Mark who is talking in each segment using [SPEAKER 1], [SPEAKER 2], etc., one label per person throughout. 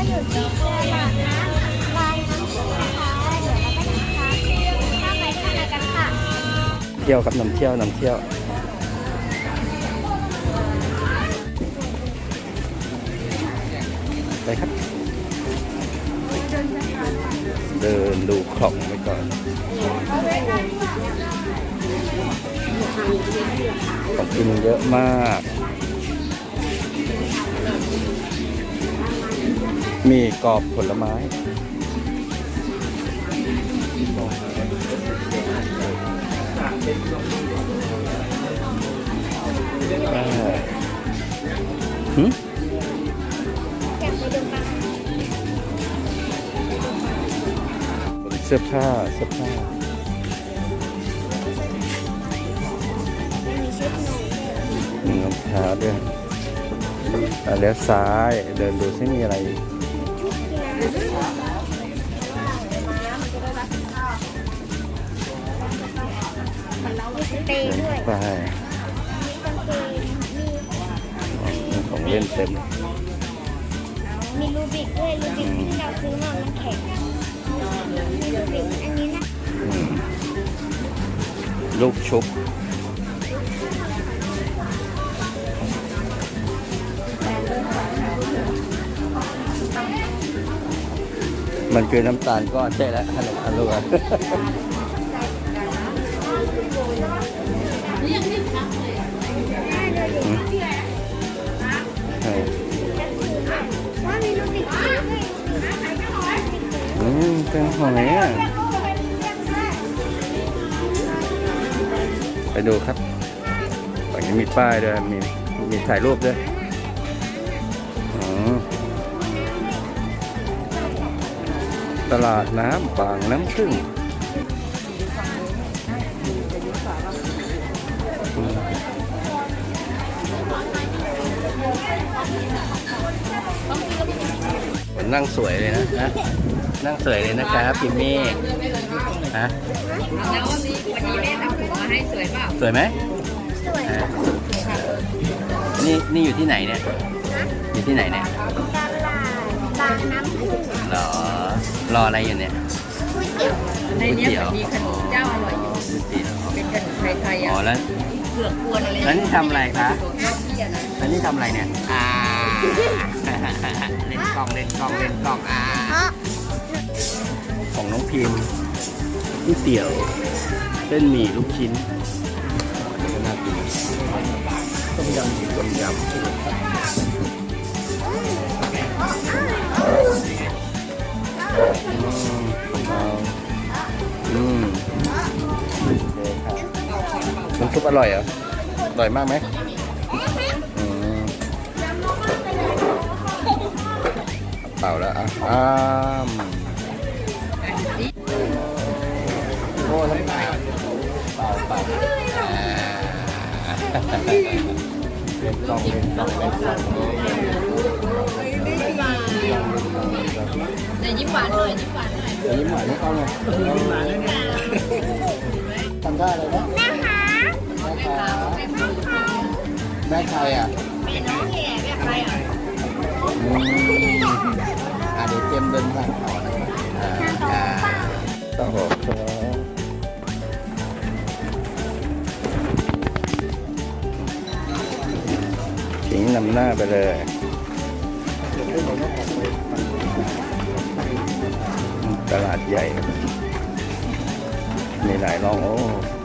[SPEAKER 1] ก็อยู่ที่ตลาดน้ำลายน้ำพึ่งนะคะเดี๋ยวเราก็จะพาเข้าไปข้างในกันค่ะ
[SPEAKER 2] เที่ยวกับนำเที่ยวนำเที่ยวไปครับ เดินดูของไว้ก่อนของกินเยอะมาก มีกรอบผลไม้อ่าหืม
[SPEAKER 1] อยากไปดูกัน
[SPEAKER 2] เสื้อผ้าเสื้อผ้า
[SPEAKER 1] ไม่มีชุดหนู
[SPEAKER 2] มีรองเท้าด้วยอะแล้วซ้ายเดินดูซิมีอะไรอีก
[SPEAKER 1] มีส เปรย์ด้วย
[SPEAKER 2] ไป
[SPEAKER 1] มีกางเกงมี
[SPEAKER 2] มีของเล่นเต็ม
[SPEAKER 1] มีรูบิกด้วยรูบิกที่เราซื้อมามันแข็งมีรูบิกอันนี้นะ
[SPEAKER 2] อืมลูกชุบ มันคือน้ำตาลก้อนใช่แล้วขนมอร่อยอืมใช่
[SPEAKER 1] ว่ามีรูบิด้วย
[SPEAKER 2] อืมเป็นหอยอะไปดูครับฝั่งนี้มีป้ายด้วยมีมีถ่ายรูปด้วย ตลาดน้ำบางน้ำพึ่งอืมนั่งสวยเลยนะฮะนั่งสวยเลยนะครับพิมมี่ฮะ
[SPEAKER 3] แล้ววันนี้วันนี้แม่ทำผมมาให้สวยเปล่า
[SPEAKER 2] สวยไหม
[SPEAKER 1] สวย
[SPEAKER 2] อะนี่นี่อยู่ที่ไหนเนี่ยอยู่ที่ไหนเนี่ย
[SPEAKER 1] ตลาด บางน้ำพึ่ง
[SPEAKER 2] รอ รออะไรอยู่เนี่ย
[SPEAKER 1] ก๋วยเตี๋ยว
[SPEAKER 3] ในเนี้ยมันมีขนมเจ้าอร่อยอยู่
[SPEAKER 2] ก๋วยเตี๋ยว
[SPEAKER 3] เป็นขนมไทยๆ
[SPEAKER 2] อ๋อ
[SPEAKER 3] อะ
[SPEAKER 2] แล้ว
[SPEAKER 3] เผือกกวนอะไร
[SPEAKER 2] แล้วนี่ทำอะไรคะ
[SPEAKER 3] เจ้าที่อะนะ
[SPEAKER 2] แล้วนี่ทำอะไรเนี่ย อ่า เล่นกล้องเล่นกล้องเล่นกล้องอ่า
[SPEAKER 1] เพราะ
[SPEAKER 2] ของน้องพิมพ์ก๋วยเตี๋ยวเส้นหมี่ลูกชิ้นอันนี้ก็น่ากินต้มยำต้มยำ ซุปอร่อยเหรอ อร่อยมากไหมอืมเปล่าแล้วอะอ้ามโอ้น้ำตาลเป่าเป่าอ่าเล่นกล้องเล่นกล้องเล่นกล้อง
[SPEAKER 3] ในยิ้มหวานหน่อยยิ้มหวานหน่อย
[SPEAKER 2] ยิ้มหวานไม่ต้องเลยยิ้มหวานเลยเนี่ยทำได้เลยนะ
[SPEAKER 1] คะ
[SPEAKER 2] แม่ค้าแม่ใครอะ
[SPEAKER 3] แม่น้องแย่แม่ใครอะ
[SPEAKER 2] อืมอะเดี๋ยวเตรียมเดินทางต่อนะครับอ่าอ่าต้องบอกครับทิ้งนำหน้าไปเลยตลาดใหญ่ มีหลายร่องโอ้อื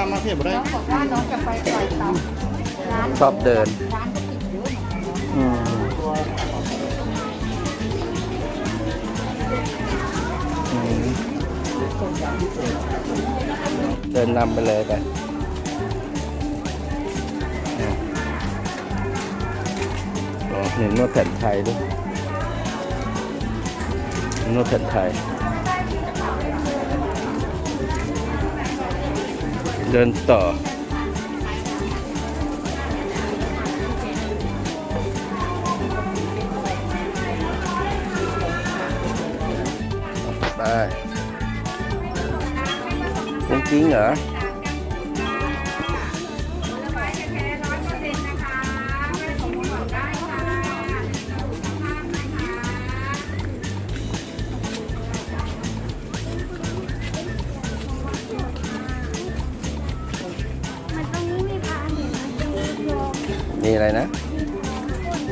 [SPEAKER 4] ข้ามมาเพียบได้
[SPEAKER 3] น้องบอกว่าน้องจะไปปล่อยเต่าร้าน
[SPEAKER 2] ชอบเดิน
[SPEAKER 3] ร้านก็ติดเยอะเหมือนกัน
[SPEAKER 2] อืมอืมเดินนำไปเลยไปอืมอ๋อนี่นวดแผนไทยด้วยนวดแผนไทย ganito Ay. Kung kinga,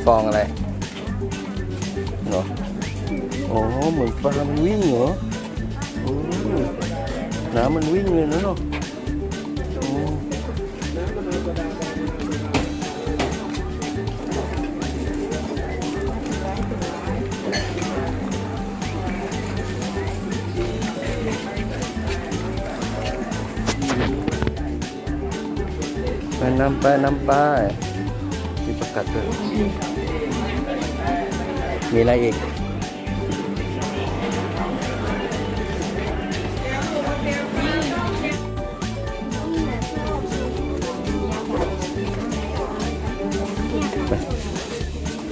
[SPEAKER 2] ฟองอะไรเหรอโอ้เหมือนปลา มันวิ่งเหรอโอ้น้ำมันวิ่งเลยนะเนาะโอ้ไปนำไปนำไปมีประกาศด้วย มีอะไรอีก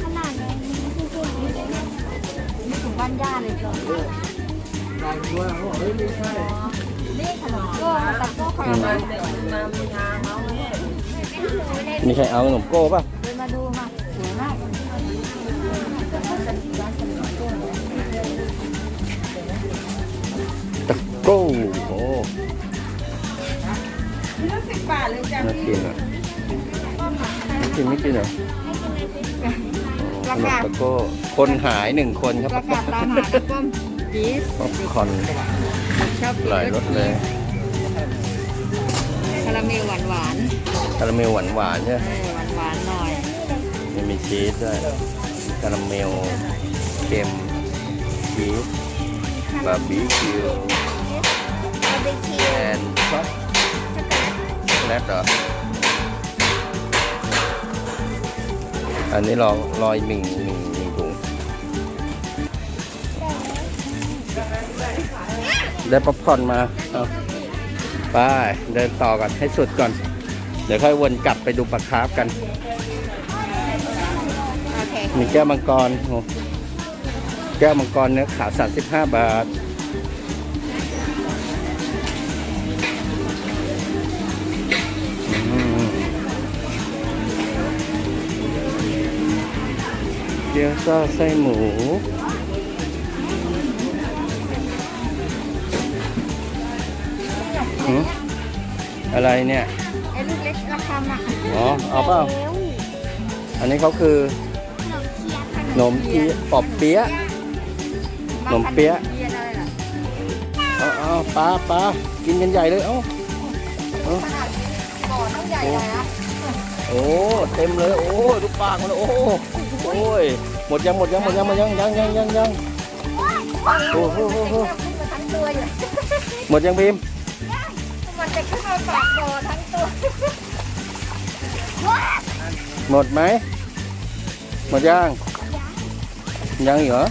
[SPEAKER 1] ขนาดนี้คือตัวนี้เลยนะ
[SPEAKER 3] นี่ถึงบ้านย่าเลยจ้ะนี่ขนมโก้แต่โก้ขนมมามามีงาเมาเนี่ย
[SPEAKER 2] นี่ใช่เอาขนมโก้ป่ะ โก้โอ้
[SPEAKER 3] นี่สิบบาทเลยจ้ะ
[SPEAKER 2] น่ากินอะไม่กินไม่กินเหรออ๋อขนมตะโก้คนหายหนึ่งคนครับ
[SPEAKER 3] ประกาศตามหาน้ำส้มจีส
[SPEAKER 2] ป๊อปคอร์น
[SPEAKER 3] ชอบ
[SPEAKER 2] หลายรสเลย
[SPEAKER 3] คาราเมลหวานหวาน
[SPEAKER 2] คาราเมลหวานหวานๆใช่ไหม
[SPEAKER 3] หวานหวานๆหน่อย
[SPEAKER 2] มันมีชีสด้วยคาราเมลเค็มชีสบาร์บีคิว
[SPEAKER 1] บาร์บีคิว
[SPEAKER 2] แอนซอสแรดเหรอ อันนี้รอรออีกหนึ่งหนึ่งหนึ่งถุง ได้ป๊อปคอร์นมาเอาไปเดินต่อกันให้สุดก่อน เดี๋ยวค่อยวนกลับไปดูปลาคาร์ฟกัน
[SPEAKER 3] โอเค
[SPEAKER 2] มีแก้วมังกรโอ้แก้วมังกรเนื้อขาว35 บาท กี๊ยวซ่าไส้หมูหืมอะไรเนี่ย
[SPEAKER 3] ไอ้ลูกเล็กราคาอะ
[SPEAKER 2] อ๋อ เอาเปล่า
[SPEAKER 1] แล้ว
[SPEAKER 2] อันนี้เขาคือ
[SPEAKER 1] ขนมเคี้ยวขนม
[SPEAKER 2] ขนมเปี๊ยะปอบเปี๊ยะขนมเปี๊ยะ
[SPEAKER 3] เปี๊ยะอะไรล่ะ
[SPEAKER 2] เอาเอาปลาปลากินกันใหญ่เลย เอ้าเอา
[SPEAKER 3] ขนาดบ่อต้องใหญ่เลยนะ
[SPEAKER 2] โอ้ เต็มเลย โอ้ดูปากมันเลยโอ้ โอ้ย หมดยังหมดยังหมดยังหมดยังยังยังยังยังโอ้โหห
[SPEAKER 3] มาทั้งตัวอยู่
[SPEAKER 2] หมดยังบีม
[SPEAKER 3] มันจะขึ้นมาปากบ่อทั้งตัว
[SPEAKER 2] หมดไหมหมดยังยังอีกเหรอ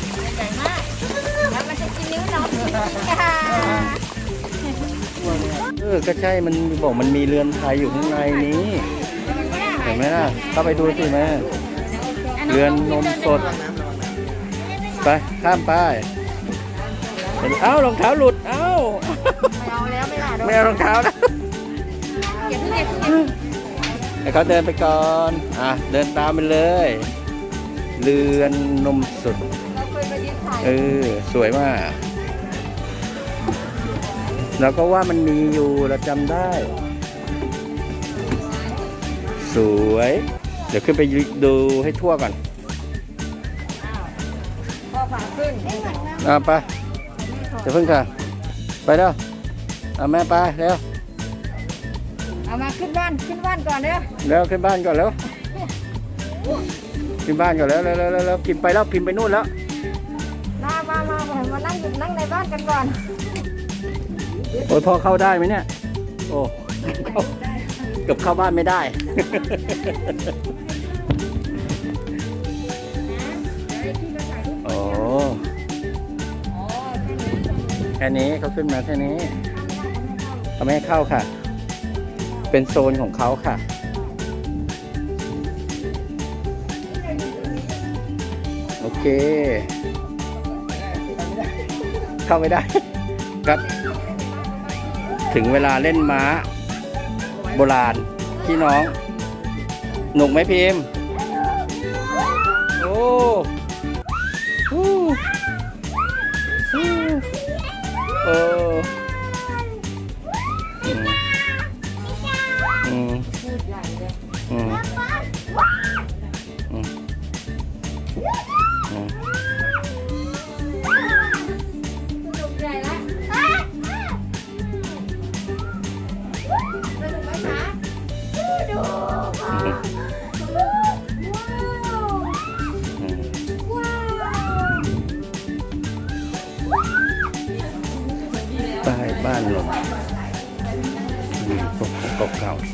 [SPEAKER 3] เเอ
[SPEAKER 2] อก็ใช่มันบอกมันมีเรือนไทยอยู่ข้างในนี้ เห็นไหมล่ะเข้าไปดูสิแม่เรือนนมสด ไป ข้ามไปเห็นเอ้ารองเท้าหลุด เอ้า
[SPEAKER 3] ไม่เอาแล้วไม่เอาแล้ว
[SPEAKER 2] ไม่เอารองเท้านะ
[SPEAKER 3] เก็บเก็บเก็บ
[SPEAKER 2] ให้เขาเดินไปก่อน อะ เดินตามไปเลย เรือนนมสด
[SPEAKER 3] เราเคยไปยืนถ่าย
[SPEAKER 2] เออ สวยมาก เราก็ว่ามันมีอยู่เราจำได้ สวย เดี๋ยวขึ้นไปดูให้ทั่วก่อน
[SPEAKER 3] พอขาขึ้น
[SPEAKER 2] อะไปเดี๋ยวเพิ่งค่ะ ไปเร็วเอาแม่ไปเร็ว
[SPEAKER 3] เอามาขึ้นบ้านขึ้นบ้านก่อนเด้อ
[SPEAKER 2] เร็วขึ้นบ้านก่อนเร็วขึ้นบ้านก่อนแล้วแล้วแล้วแล้วพิมพ์ไปแล้วพิมพ์ไปนู่นแล้ว
[SPEAKER 3] มามามามามานั่งอยู่นั่งในบ้านกันก่อน
[SPEAKER 2] โอ้ยพ่อเข้าได้ไหมเนี่ย โอ้เข้าเกือบเข้าบ้านไม่ได้ โอ้
[SPEAKER 3] อ๋อ
[SPEAKER 2] แค่นี้เขาขึ้นมาแค่นี้เขาไม่ให้เข้าค่ะ
[SPEAKER 3] เเป็
[SPEAKER 2] นโซนของเขาค่ะโอเค เข้าไม่ได้ครับ ถึงเวลาเล่นม้า โบราณพี่น้อง หนุกไหมพิมพ์โอ้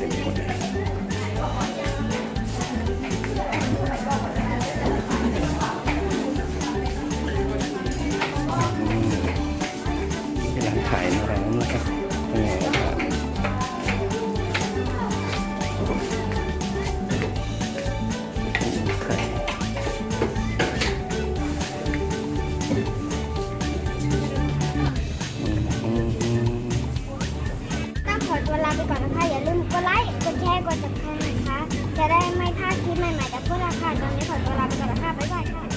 [SPEAKER 2] ขอ ตั
[SPEAKER 1] วลาไปก่อนนะคะ อย่าลืมกดไลค์ กดแชร์ กดติดตามนะคะ จะได้ไม่พลาดคลิปใหม่ๆจากพวกเราค่ะตอนนี้ขอตัวลาไปก่อนนะคะบายค่ะ